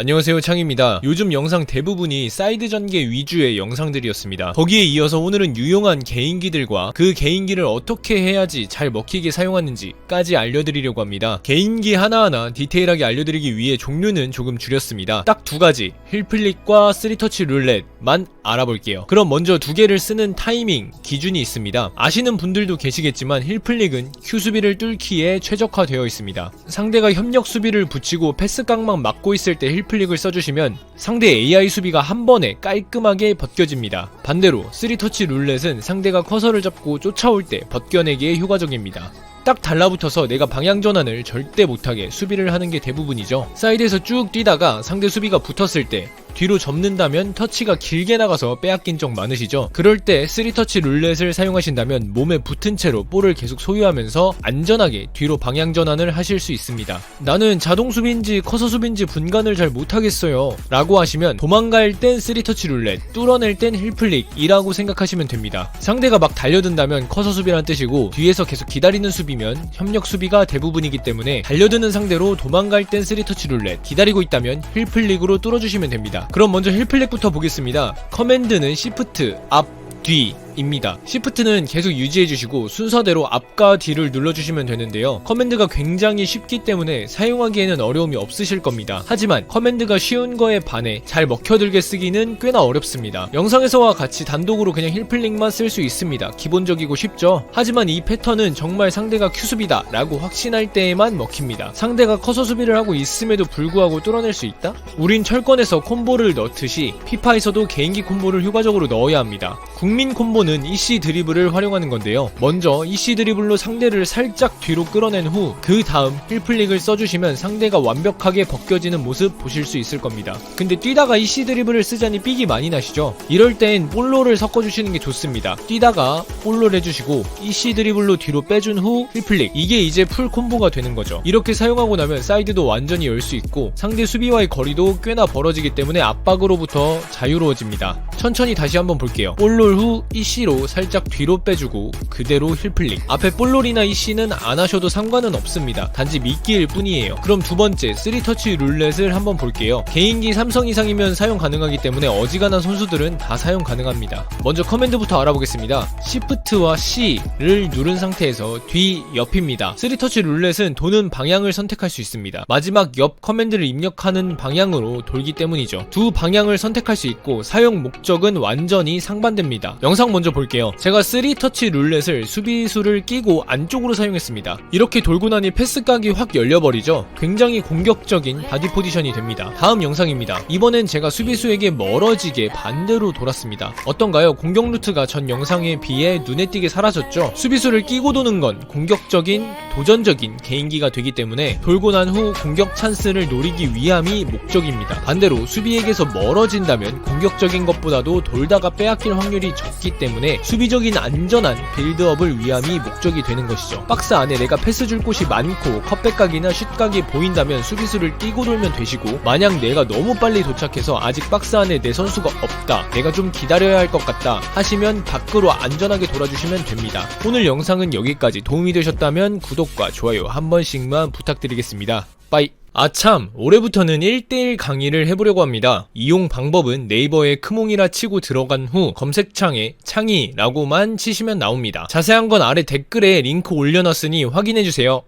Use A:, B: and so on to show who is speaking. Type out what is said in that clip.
A: 안녕하세요 창입니다. 요즘 영상 대부분이 사이드 전개 위주의 영상들이었습니다. 거기에 이어서 오늘은 유용한 개인기들과 그 개인기를 어떻게 해야지 잘 먹히게 사용하는지까지 알려드리려고 합니다. 개인기 하나하나 디테일하게 알려드리기 위해 종류는 조금 줄였습니다. 딱 두 가지, 힐플릭과 3터치 룰렛 만 알아볼게요. 그럼 먼저 두 개를 쓰는 타이밍, 기준이 있습니다. 아시는 분들도 계시겠지만 힐플릭은 Q 수비를 뚫기에 최적화되어 있습니다. 상대가 협력 수비를 붙이고 패스 깡만 막고 있을 때 힐플릭을 써주시면 상대 AI 수비가 한 번에 깔끔하게 벗겨집니다. 반대로 3터치 룰렛은 상대가 커서를 잡고 쫓아올 때 벗겨내기에 효과적입니다. 딱 달라붙어서 내가 방향 전환을 절대 못하게 수비를 하는 게 대부분이죠. 사이드에서 쭉 뛰다가 상대 수비가 붙었을 때 뒤로 접는다면 터치가 길게 나가서 빼앗긴 적 많으시죠? 그럴 때 3터치 룰렛을 사용하신다면 몸에 붙은 채로 볼을 계속 소유하면서 안전하게 뒤로 방향 전환을 하실 수 있습니다. 나는 자동 수비인지 커서 수비인지 분간을 잘 못하겠어요. 라고 하시면 도망갈 땐 3터치 룰렛, 뚫어낼 땐 힐플릭이라고 생각하시면 됩니다. 상대가 막 달려든다면 커서 수비란 뜻이고 뒤에서 계속 기다리는 수비면 협력 수비가 대부분이기 때문에 달려드는 상대로 도망갈 땐 3터치 룰렛, 기다리고 있다면 힐플릭으로 뚫어주시면 됩니다. 그럼 먼저 힐플릭부터 보겠습니다. 커맨드는 시프트, 앞, 뒤, 입니다. 시프트는 계속 유지해주시고 순서대로 앞과 뒤를 눌러주시면 되는데요. 커맨드가 굉장히 쉽기 때문에 사용하기에는 어려움이 없으실 겁니다. 하지만 커맨드가 쉬운 거에 반해 잘 먹혀들게 쓰기는 꽤나 어렵습니다. 영상에서와 같이 단독으로 그냥 힐플릭만 쓸 수 있습니다. 기본적이고 쉽죠? 하지만 이 패턴은 정말 상대가 큐수비다 라고 확신할 때에만 먹힙니다. 상대가 커서 수비를 하고 있음에도 불구하고 뚫어낼 수 있다? 우린 철권에서 콤보를 넣듯이 피파에서도 개인기 콤보를 효과적으로 넣어야 합니다. 국민 콤보 는는 EC 드리블을 활용하는 건데요. 먼저 EC 드리블로 상대를 살짝 뒤로 끌어낸 후 그 다음 힐플릭을 써주시면 상대가 완벽하게 벗겨지는 모습 보실 수 있을 겁니다. 근데 뛰다가 EC 드리블을 쓰자니 삑이 많이 나시죠? 이럴 땐 볼로를 섞어주시는 게 좋습니다. 뛰다가 볼로를 해주시고 EC 드리블로 뒤로 빼준 후 힐플릭 이게 이제 풀 콤보가 되는 거죠. 이렇게 사용하고 나면 사이드도 완전히 열 수 있고 상대 수비와의 거리도 꽤나 벌어지기 때문에 압박으로부터 자유로워집니다. 천천히 다시 한번 볼게요. 볼롤 후 EC 로 살짝 뒤로 빼주고 그대로 힐플릭 앞에 볼롤이나 EC는 안 하셔도 상관은 없습니다. 단지 미끼일 뿐이에요. 그럼 두 번째 3터치 룰렛을 한번 볼게요. 개인기 삼성 이상이면 사용 가능하기 때문에 어지간한 선수들은 다 사용 가능합니다. 먼저 커맨드부터 알아보겠습니다. Shift와 C를 누른 상태에서 뒤 옆입니다. 3터치 룰렛은 도는 방향을 선택할 수 있습니다. 마지막 옆 커맨드를 입력하는 방향으로 돌기 때문이죠. 두 방향을 선택할 수 있고 사용 목적은 완전히 상반됩니다. 영상 먼저 볼게요. 제가 3터치 룰렛을 수비수를 끼고 안쪽으로 사용했습니다. 이렇게 돌고 나니 패스 각이 확 열려버리죠. 굉장히 공격적인 바디 포지션이 됩니다. 다음 영상입니다. 이번엔 제가 수비수에게 멀어지게 반대로 돌았습니다. 어떤가요? 공격 루트가 전 영상에 비해 눈에 띄게 사라졌죠? 수비수를 끼고 도는 건 공격적인, 도전적인 개인기가 되기 때문에 돌고 난 후 공격 찬스를 노리기 위함이 목적입니다. 반대로 수비에게서 멀어진다면 공격적인 것보다도 돌다가 빼앗길 확률이 적기 때문에 수비적인 안전한 빌드업을 위함이 목적이 되는 것이죠. 박스 안에 내가 패스 줄 곳이 많고 컵백각이나 슛각이 보인다면 수비수를 뛰고 돌면 되시고 만약 내가 너무 빨리 도착해서 아직 박스 안에 내 선수가 없다 내가 좀 기다려야 할 것 같다 하시면 밖으로 안전하게 돌아주시면 됩니다. 오늘 영상은 여기까지 도움이 되셨다면 구독과 좋아요 한 번씩만 부탁드리겠습니다. 빠이 아참, 올해부터는 1대1 강의를 해보려고 합니다. 이용 방법은 네이버에 크몽이라 치고 들어간 후 검색창에 창의라고만 치시면 나옵니다. 자세한 건 아래 댓글에 링크 올려놨으니 확인해주세요.